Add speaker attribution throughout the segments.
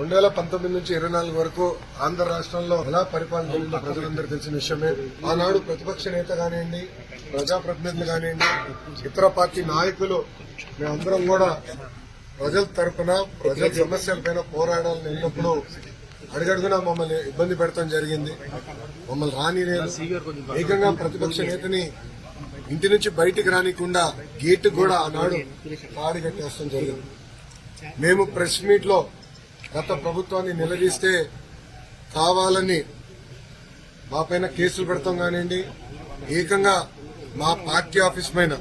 Speaker 1: రెండు వేల పంతొమ్మిది నుంచి ఇరవై నాలుగు వరకు ఆంధ్ర రాష్ట్రంలో ఎలా పరిపాలన జరిగిందో ప్రజలందరూ తెలిసిన విషయమే. ఆనాడు ప్రతిపక్ష నేత కానివ్వండి ప్రజాప్రతినిధులు కానివ్వండి ఇతర పార్టీ నాయకులు మేమందరం కూడా ప్రజల తరపున ప్రజల సమస్యలపైన పోరాడాలని వెళ్ళినప్పుడు అడుగడుగునా మమ్మల్ని ఇబ్బంది పెడతాం జరిగింది. మమ్మల్ని రానిలేదు. ఏకంగా ప్రతిపక్ష నేతని ఇంటి నుంచి బయటికి రానికుండా గేట్ కూడా ఆనాడు తాడి కట్టేస్తాం జరిగింది. మేము ప్రెస్ మీట్లో గత ప్రభుత్వాన్ని నిలదీస్తే కావాలని మా పైన కేసులు పెడతాం కానివ్వండి ఏకంగా మా పార్టీ ఆఫీస్ పైన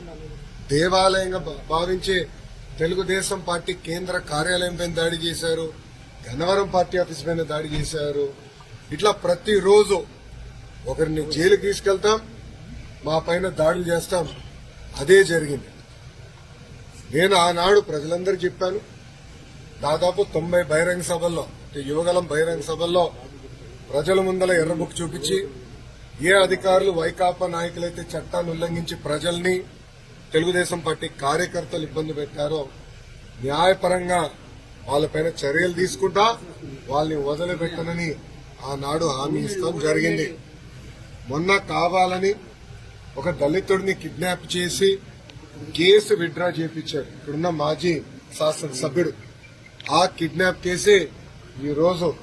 Speaker 1: దేవాలయంగా భా- భావించే తెలుగుదేశం పార్టీ కేంద్ర కార్యాలయం పైన దాడి చేశారు గన్నవరం పార్టీ ఆఫీస్ పైన దాడి చేశారు. ఇట్లా ప్రతిరోజు ఒకరిని జైలుకి తీసుకెళ్తాం మా పైన దాడులు చేస్తాం. అదే జరిగింది. నేను ఆనాడు ప్రజలందరూ చెప్పాను దాదాపు తొంభై బహిరంగ సభల్లో యువగలం బహిరంగ సభల్లో ప్రజల ముందల ఎర్రబుక్ చూపించి ఏ అధికారులు వైకాపా నాయకులైతే చట్టాన్ని ఉల్లంఘించి ప్రజల్ని తెలుగుదేశం పార్టీ కార్యకర్తలు ఇబ్బంది పెట్టారో న్యాయపరంగా వాళ్ళపైన చర్యలు తీసుకుంటా వాళ్ళని వదిలిపెట్టనని ఆనాడు హామీ ఇస్తాం జరిగింది. మొన్న కావాలని ఒక దళితుడిని కిడ్నాప్ చేసి కేసు విత్డ్రా చేపించారు ఇక్కడున్న మాజీ శాసనసభ్యుడు. ఆ కిడ్నాప్ కేసే ఈ రోజు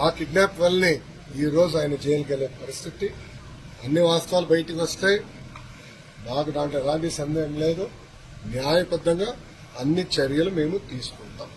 Speaker 1: ఆ కిడ్నాప్ వల్లనే ఈ రోజు ఆయన జైలుకి వెళ్ళే పరిస్థితి. అన్ని వాస్తవాలు బయటికి వస్తాయి. మాకు దాంట్లో ఎలాంటి సందేహం లేదు. న్యాయబద్ధంగా అన్ని చర్యలు మేము తీసుకుంటాం.